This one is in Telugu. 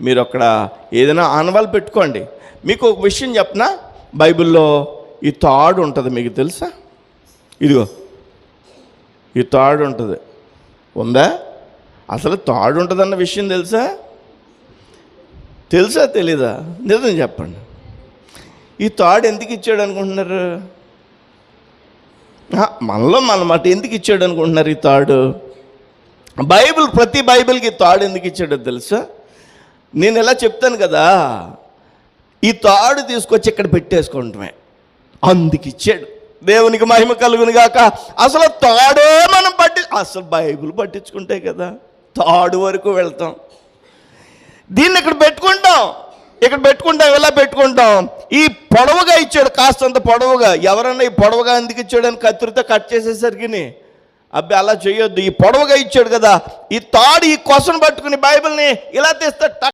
మీరు అక్కడ ఏదైనా ఆనవాళ్ళు పెట్టుకోండి. మీకు ఒక విషయం చెప్పనా? బైబిల్లో ఈ తాడు ఉంటుంది మీకు తెలుసా? ఇదిగో. ఈ తాడు ఉంటుంది. ఉందా? అసలు తాడు ఉంటుందన్న విషయం తెలుసా? తెలుసా తెలీదా? నిజం చెప్పండి. ఈ తాడు ఎందుకు ఇచ్చాడు అనుకుంటున్నారు? మనలో మనమాట ఎందుకు ఇచ్చాడు అనుకుంటున్నారు ఈ తాడు? బైబిల్ ప్రతి బైబిల్కి తాడు ఎందుకు ఇచ్చాడో తెలుసా? నేను ఎలా చెప్తాను కదా? ఈ తాడు తీసుకొచ్చి ఇక్కడ పెట్టేసుకోవటమే. అందుకు ఇచ్చాడు. దేవునికి మహిమ కలుగును గాక. అసలు తాడే మనం పట్టి అసలు బైబిల్ పట్టించుకుంటే కదా? తాడు వరకు వెళ్తాం. దీన్ని ఇక్కడ పెట్టుకుంటాం. ఇక్కడ పెట్టుకుంటాం. ఎలా పెట్టుకుంటాం? ఈ పొడవుగా ఇచ్చాడు కాస్తంత పొడవుగా. ఎవరన్నా ఈ పొడవుగా ఎందుకు ఇచ్చాడు అని కత్తిరితో కట్ చేసేసరికి అబ్బాయి అలా చేయొద్దు. ఈ పొడవుగా ఇచ్చాడు కదా. ఈ తాడు ఈ కొసను పట్టుకుని బైబిల్ని ఇలా తీస్తే